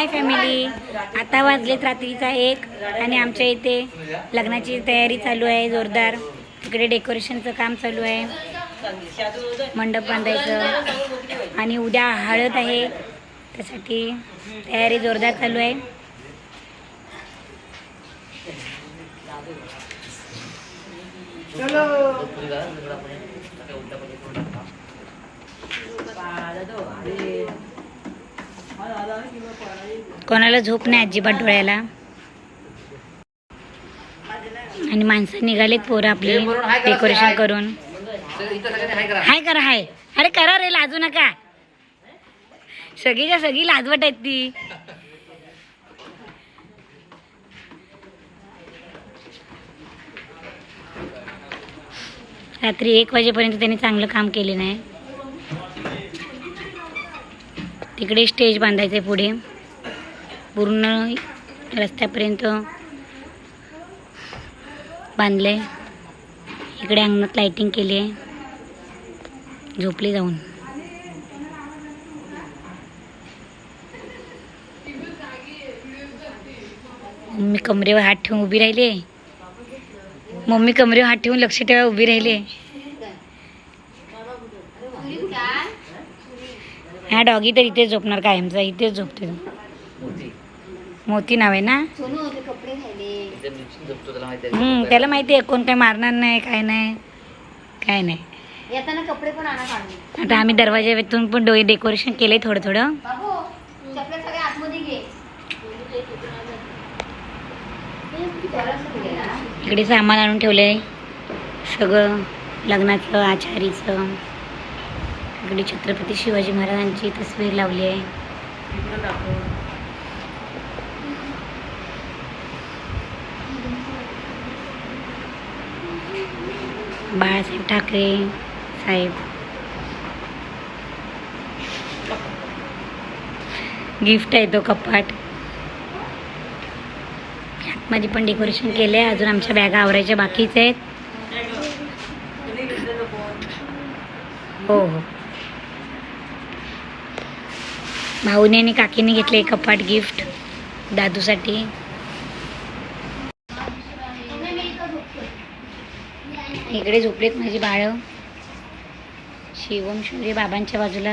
Hi family. आता वाजलेत रात्रीचा एक आणि आमच्या इथे लग्नाची तयारी चालू आहे जोरदार. तिकडे डेकोरेशनचं काम चालू आहे. मंडप बांधायचं. आणि उद्या हळद आहे. त्यासाठी तयारी जोरदार चालू आहे. कोणाला झोप नाही अजिबात डोळ्याला. आणि माणसं निघालेत पोरं आपली डेकोरेशन करून. हाय करा हाय. अरे करा रे लाजू नका. सगळीच्या सगळी लाजवट आहेत ती. रात्री एक वाजेपर्यंत त्यांनी चांगलं काम केले नाही. तिकडे स्टेज बांधायचं आहे पुढे. पूर्ण रस्त्यापर्यंत बांधले इकडे अंगणात लाइटिंग केली आहे झोपली जाऊन. मम्मी कमरेवर हात ठेवून उभी राहिली मम्मी कमरेवर हात ठेवून लक्ष ठेवा उभी राहिली हा डॉगी तर इथेच झोपणार कायमचा इथेच झोपते. मोती. नाव आहे ना? हम्म, त्याला माहिती आहे कोण काय मारणार नाही काय नाही काय नाही. येताना कपडे पण आणा काढून. आता आम्ही दरवाज्यातून पण डोळे डेकोरेशन केलंय थोडं थोडं. इकडे सामान आणून ठेवलंय. सगळं लग्नाचं आचारीचं. इकडे छत्रपती शिवाजी महाराजांची तस्वीर लावली आहे. बाळासाहेब ठाकरे साहेब. गिफ्ट आहे तो कपाट. माझी पण डेकोरेशन केलं आहे अजून आमच्या बॅगा आवरायच्या बाकीच आहेत. हो हो. भाऊने आणि काकीने घेतले कपाट गिफ्ट दादूसाठी. इकडे झोपलेत माझी बाळं. शिवम शौर्य बाबांच्या बाजूला.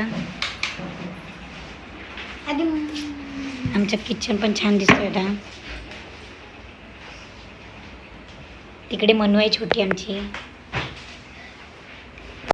आमचं किचन पण छान दिसतोय आता. तिकडे मनू आहे छोटी आमची.